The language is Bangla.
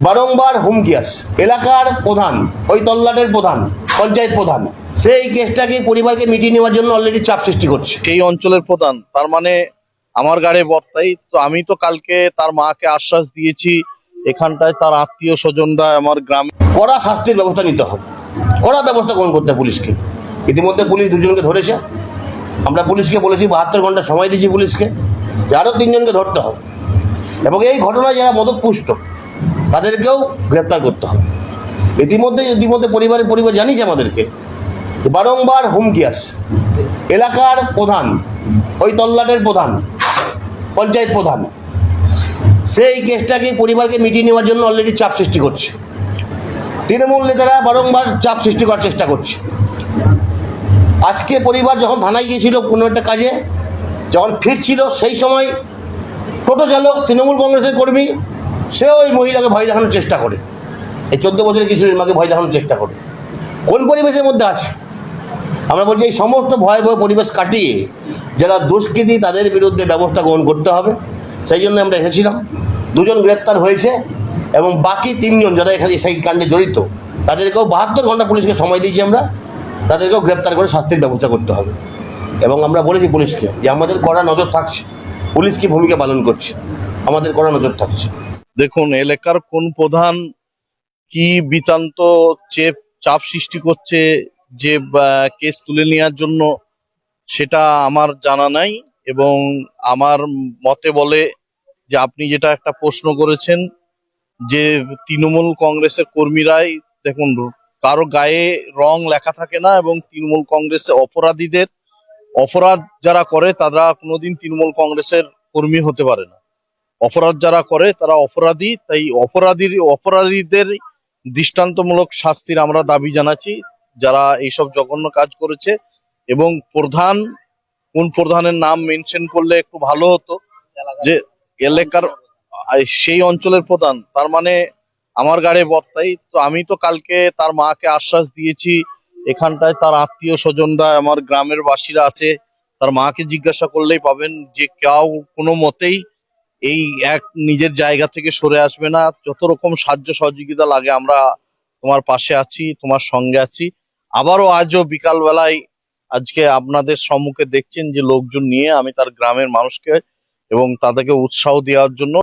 বারংবার হুমকি আসে এলাকার প্রধান ওই তল্লাটের প্রধান পঞ্চায়েত প্রধান সে এই কেসটাকে পরিবারকে মিটিয়ে নেওয়ার জন্য অলরেডি চাপ সৃষ্টি করছে। সেই অঞ্চলের প্রধান তার মানে আমার গাড়ে বর্তাই তো আমি তো কালকে তার মাকে আশ্বাস দিয়েছি এখানটায় তার আত্মীয় স্বজনরা আমার গ্রামে কড়া শাস্তির ব্যবস্থা নিতে হবে। কড়া ব্যবস্থা গ্রহণ করতে পুলিশকে। ইতিমধ্যে পুলিশ দুজনকে ধরেছে। আমরা পুলিশকে বলেছি বাহাত্তর ঘণ্টা সময় দিয়েছি পুলিশকে। যে আরও তিনজনকে ধরতে হবে। এবং এই ঘটনায় যারা মদত পুষ্ট তাদেরকেও গ্রেপ্তার করতে হবে। ইতিমধ্যে ইতিমধ্যে পরিবারের পরিবার জানিয়েছে আমাদেরকে বারংবার হুমকি আসে এলাকার প্রধান, ওই তল্লাটের প্রধান, পঞ্চায়েত প্রধান সে এই কেসটাকে পরিবারকে মিটিয়ে নেওয়ার জন্য অলরেডি চাপ সৃষ্টি করছে। তৃণমূল নেতারা বারংবার চাপ সৃষ্টি করার চেষ্টা করছে। আজকে পরিবার যখন থানায় গিয়েছিল কোনো একটা কাজে, যখন ফিরছিল সেই সময় টোটো চালক, তৃণমূল কংগ্রেসের কর্মী সে ওই মহিলাকে ভয় দেখানোর চেষ্টা করে। এই চোদ্দ বছরের কিশোরীর মাকে ভয় দেখানোর চেষ্টা করে। কোন পরিবেশের মধ্যে আছে? আমরা বলছি এই সমস্ত ভয় ভয় পরিবেশ কাটিয়ে যারা দুষ্কৃতী, তাদের বিরুদ্ধে ব্যবস্থা গ্রহণ করতে হবে। সেই জন্য আমরা এসেছিলাম। দুজন গ্রেপ্তার হয়েছে এবং বাকি তিনজন যারা এখানে সেই কাণ্ডে জড়িত, তাদেরকেও বাহাত্তর ঘণ্টা পুলিশকে সময় দিয়েছি আমরা। তাদেরকেও গ্রেপ্তার করে শাস্তির ব্যবস্থা করতে হবে। এবং আমরা বলেছি পুলিশকে যে আমাদের কড়া নজর থাকছে। পুলিশ কি ভূমিকা পালন করছে? আমাদের কড়া নজর থাকছে। দেখুন, এলাকার কোন প্রধান কি বিতান্ত চেপ চাপ সৃষ্টি করছে, যে কেস তুলে নেওয়ার জন্য, সেটা আমার জানা নাই এবং আমার মতে বলে যে আপনি যেটা একটা প্রশ্ন করেছেন যে তৃণমূল কংগ্রেসের কর্মীরাই দেখুন, কারও গায়ে রং লেখা থাকে না এবং তৃণমূল কংগ্রেসে অপরাধীদের, অপরাধ যারা করে তারা কোনোদিন তৃণমূল কংগ্রেসের কর্মী হতে পারে না। অপরাধ যারা করে তারা অপরাধী, তাই অপরাধীর, অপরাধীদের দৃষ্টান্তমূলক শাস্তির আমরা দাবি জানাচ্ছি। যারা এইসব জঘন্য কাজ করেছে এবং প্রধান, কোন প্রধানের নাম মেনশন করলে একটু ভালো হতো, যে এলাকার সেই অঞ্চলের প্রধান, তার মানে আমার গাড়ে বর্তাই তো আমি তো কালকে তার মাকে আশ্বাস দিয়েছি, এখানটায় তার আত্মীয় স্বজনরা, আমার গ্রামের বাসীরা আছে, তার মাকে জিজ্ঞাসা করলেই পাবেন যে কেউ কোনো মতেই এই এক নিজের জায়গা থেকে সরে আসবে না। যত রকম সাহায্য সহযোগিতা লাগে, আমরা তোমার পাশে আছি, তোমার সঙ্গে আছি। আবারও আজও বিকালবেলায় আজকে আপনাদের সম্মুখে দেখছেন যে লোকজন নিয়ে আমি তার গ্রামের মানুষকে এবং তাদেরকে উৎসাহ দেওয়ার জন্য